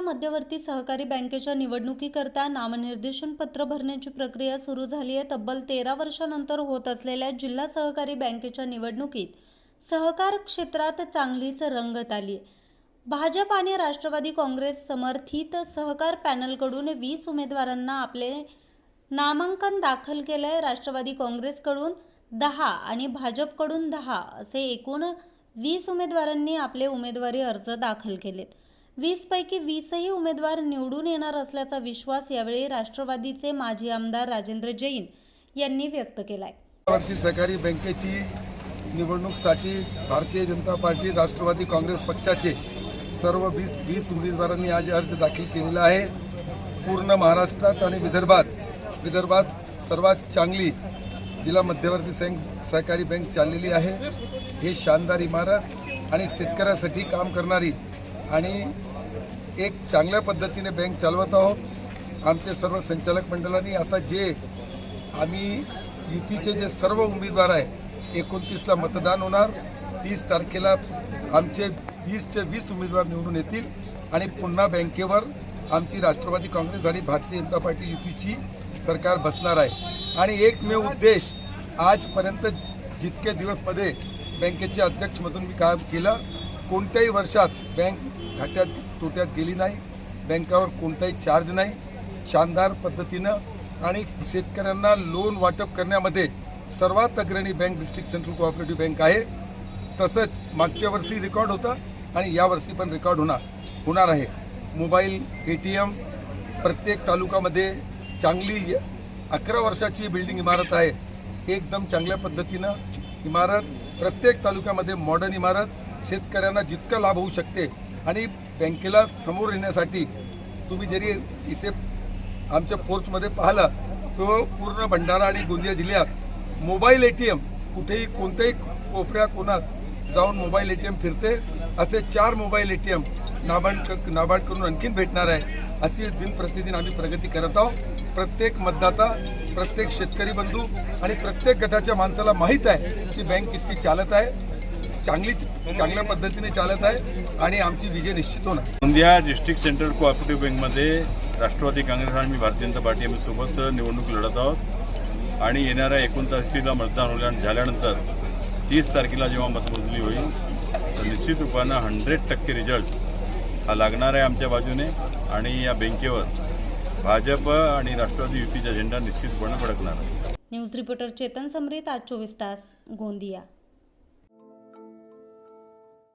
मध्यवर्ती सहकारी बँकेच्या निवडणुकीकरता नामनिर्देशन पत्र भरण्याची प्रक्रिया सुरू झाली आहे. तब्बल तेरा वर्षानंतर होत असलेल्या जिल्हा सहकारी बँकेच्या निवडणुकीत सहकार क्षेत्रात चांगलीच रंगत आली. भाजप आणि राष्ट्रवादी काँग्रेस समर्थित सहकार पॅनलकडून वीस उमेदवारांना आपले नामांकन दाखल केलंय. राष्ट्रवादी काँग्रेसकडून दहा आणि भाजपकडून दहा असे एकूण वीस उमेदवारांनी आपले उमेदवारी अर्ज दाखल केलेत. वीसपैकी वीसही उमेदवार निवडून येणार असल्याचा विश्वास यावेळी राष्ट्रवादीचे माजी आमदार राजेंद्र जैन यांनी व्यक्त केलाय. सहकारी बँकेची निवडणूकसाठी भारतीय जनता पार्टी राष्ट्रवादी काँग्रेस पक्षाचे सर्व वीस वीस उमेदवारांनी आज अर्ज दाखल केलेला आहे. पूर्ण महाराष्ट्रात आणि विदर्भात विदर्भात सर्वात चांगली जिल्हा मध्यवर्ती सैंक सहकारी बँक चाललेली आहे. ही शानदार इमारत आणि शेतकऱ्यासाठी काम करणारी आणि एक चांगल्या पद्धतीने बँक चालवत आहोत. आमचे सर्व संचालक मंडळांनी आता जे आम्ही युतीचे जे सर्व उमेदवार आहे एकोणतीसला मतदान होणार. तीस तारखेला आमचे वीसचे वीस उमेदवार निवडून येतील. आणि पुन्हा बँकेवर आमची राष्ट्रवादी काँग्रेस आणि भारतीय जनता पार्टी युतीची सरकार बसणार आहे. आणि एकमेव उद्देश आजपर्यंत जितके दिवसमध्ये बँकेचे अध्यक्षमधून मी काम केलं कोणत्याही वर्षात बँक घाट्यात तोट्यात गेली नाही. बँकावर कोणताही चार्ज नाही. शानदार पद्धतीनं आणि शेतकऱ्यांना लोन वाटप करण्यामध्ये सर्वात अग्रणी bank district central cooperative bank आहे. तसंच मागच्या वर्षी रेकॉर्ड होता आणि यावर्षी पण रेकॉर्ड होणार होणार आहे. मोबाईल ए टी एम प्रत्येक तालुक्यामध्ये चांगली अकरा वर्षाची बिल्डिंग इमारत आहे. एकदम चांगल्या पद्धतीनं इमारत प्रत्येक तालुक्यामध्ये मॉडर्न इमारत शेतकऱ्यांना जितका लाभ होऊ शकते आणि बँकेला समोर येण्यासाठी तुम्ही जरी इथे आमच्या पोर्चमध्ये पाहिलं तो पूर्ण भंडारा आणि गोंदिया जिल्ह्यात मोबाईल ए टी एम कुठेही कोणत्याही कोपऱ्या कोणात जाऊन मोबाईल ए टी एम फिरते असे चार mobile A T M NABARD करून आणखीन भेटणार आहे अशी दिन प्रतिदिन आम्ही प्रगती करत आहोत. प्रत्येक मतदाता प्रत्येक शेतकरी बंधू आणि प्रत्येक गटाच्या माणसाला माहीत आहे की बँक किती चालत आहे. चांगली चांगल्या पद्धतीने चालत आहे आणि आमची विजय निश्चित होणार. गोंदिया डिस्ट्रिक्ट सेंट्रल कोऑपरेटिव्ह बँकमध्ये राष्ट्रवादी काँग्रेस आणि भारतीय जनता पार्टी आम्ही सोबत निवडणूक लढत आहोत. आणि येणाऱ्या एकोण तारखेला मतदान होल्या झाल्यानंतर तीस तारखेला जेव्हा मतमोजणी होईल तर निश्चित रूपानं हंड्रेड टक्के रिझल्ट हा लागणार आहे आमच्या बाजूने. आणि या बँकेवर भाजप आणि राष्ट्रवादी युतीचा झेंडा निश्चितपणे फडकणार आहे. न्यूज रिपोर्टर चेतन समरीत आज चोवीस तास गोंदिया.